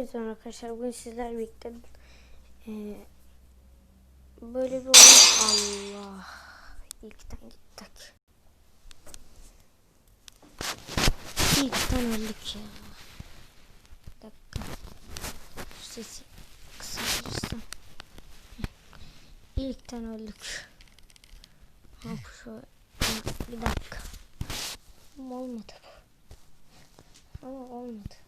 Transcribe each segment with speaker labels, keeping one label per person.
Speaker 1: Hepinize arkadaşlar. Bugün sizlerle birlikte e, böyle bir oyun Allah ilkten gittik. İlkten öldük ya. Bir dakika. Sesi kısabilirsem. İlkten öldük. Hop şu bir dakika. Olmadı bu. Ama olmadı.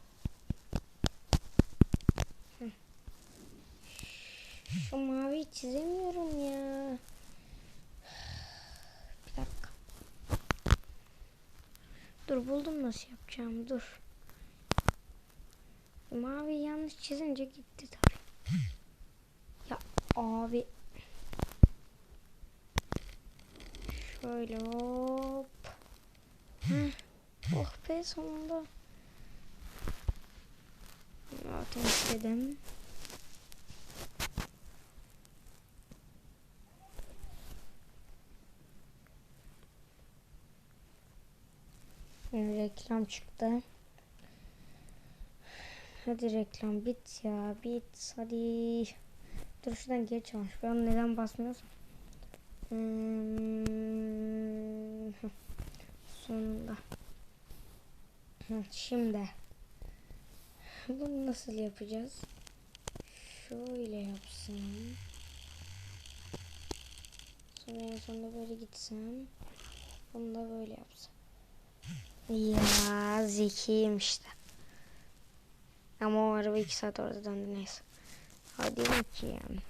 Speaker 1: Şu mavi çizemiyorum ya. Bir dakika. Dur buldum nasıl yapacağım dur. Mavi yanlış çizince gitti tabii. Ya abi. Şöyle hop. Heh. Oh be sonunda. Zaten istedim. Reklam çıktı. Hadi reklam bit ya bit hadi. Dur şuradan geç çalmış. Ben neden basmıyorsun? Hmm. Sonunda. Şimdi. Bunu nasıl yapacağız? Şöyle yapsam. Sonra en sonunda böyle gitsem. Bunu da böyle yapsam. Ya zekiyim işte. Ama o araba iki saat orada döndü neyse. Hadi bakayım.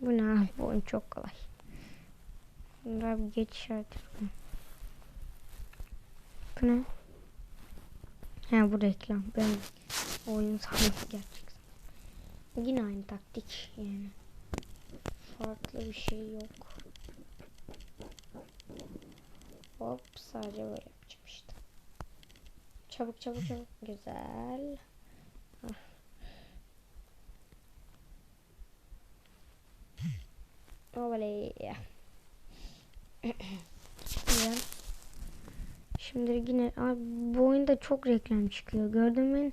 Speaker 1: Bu ne? Bu oyun çok kolay. Bunda bir geçiş işareti. Bu ne? Ha bu reklam. Ben oyun sandım gerçekten. Yine aynı taktik yani. Farklı bir şey yok. Hop sadece böyle yapacağım işte. Çabuk çabuk çabuk. Güzel. Ah. Oley. Güzel. Şimdi yine abi bu oyunda çok reklam çıkıyor. Gördüm ben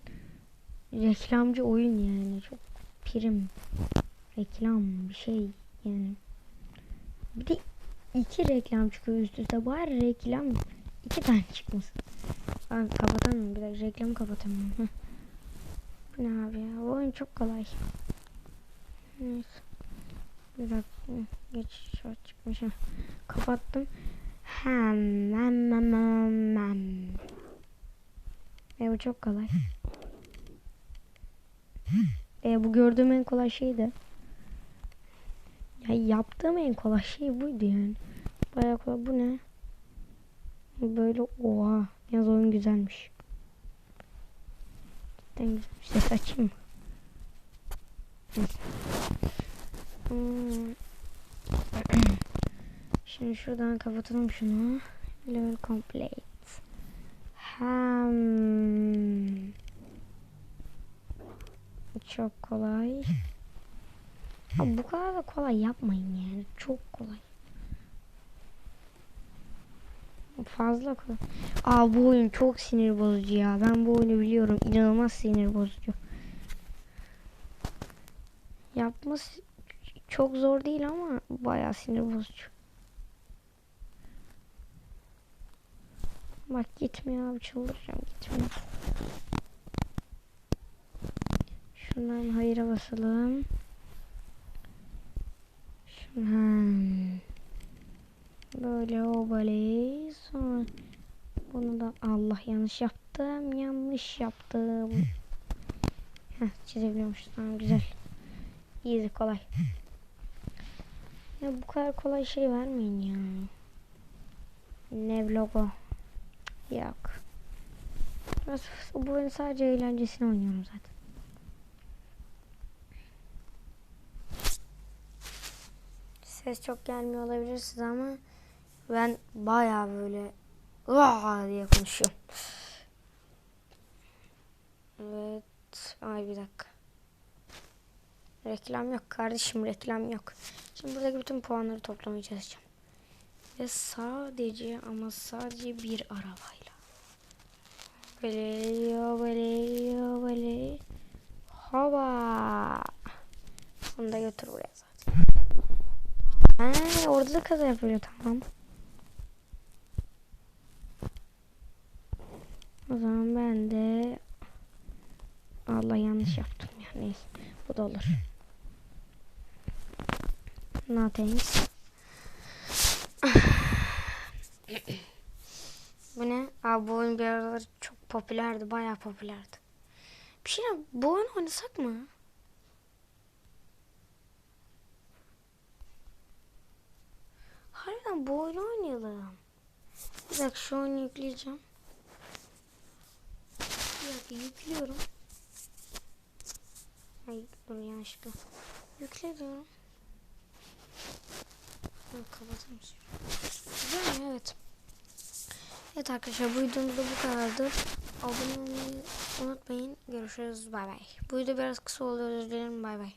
Speaker 1: reklamcı oyun yani çok prim reklam bir şey yani. Bir de iki reklam çıkıyor üst üste. Bari reklam iki tane çıkmasın. Abi kapatamıyorum bir dakika reklamı kapatamıyorum. Heh. Bu ne abi ya? Bu oyun çok kolay. Neyse. Bir dakika. Geç şart çıkmış. Kapattım. Hem hem hem hem hem. E bu çok kolay. E bu gördüğüm en kolay şeydi. Ya yaptığım en kolay şey buydu yani. Bayağı kolay. Bu ne? Böyle oha. Yalnız oyun güzelmiş. Cidden güzel. Ses açayım mı? Hmm. Şimdi şuradan kapatalım şunu. Level complete. Hem çok kolay. Abi bu kadar da kolay yapmayın yani. Çok kolay. Fazla kolay. Aa bu oyun çok sinir bozucu ya. Ben bu oyunu biliyorum. İnanılmaz sinir bozucu. Yapması çok zor değil ama bayağı sinir bozucu. Bak gitmiyor abi çıldıracağım gitmiyor. Şundan hayıra basalım. Hmm. Böyle obale sonra bunu da Allah yanlış yaptım yanlış yaptım. Heh, çizebiliyormuş tamam güzel. Easy kolay. Ya bu kadar kolay şey vermeyin ya. Ne logo yok. Biraz, bu oyun sadece eğlencesine oynuyorum zaten ses çok gelmiyor olabilir size ama ben bayağı böyle Aa diye konuşuyorum. Evet. Ay bir dakika. Reklam yok kardeşim reklam yok. Şimdi buradaki bütün puanları toplamaya çalışacağım. Ve sadece ama sadece bir arabayla. Böyle böyle böyle. Hava. Onu da götür buraya orada da kaza yapıyor tamam. O zaman ben de Allah yanlış yaptım ya neyse bu da olur. No bu ne? Abi bu oyun bir çok popülerdi bayağı popülerdi. Bir şey bu oyunu oynasak mı? Harbiden bu oyunu oynayalım. Bir dakika şu oyunu yükleyeceğim. Bir dakika yüklüyorum. Ay dur yanlışlıkla. Yükle diyorum. Ha, kapatır mısın? Güzel mi? Evet. Evet arkadaşlar bu videomuz da bu kadardı. Abone olmayı unutmayın. Görüşürüz. Bay bay. Bu video biraz kısa oldu. Özür dilerim. Bay bay.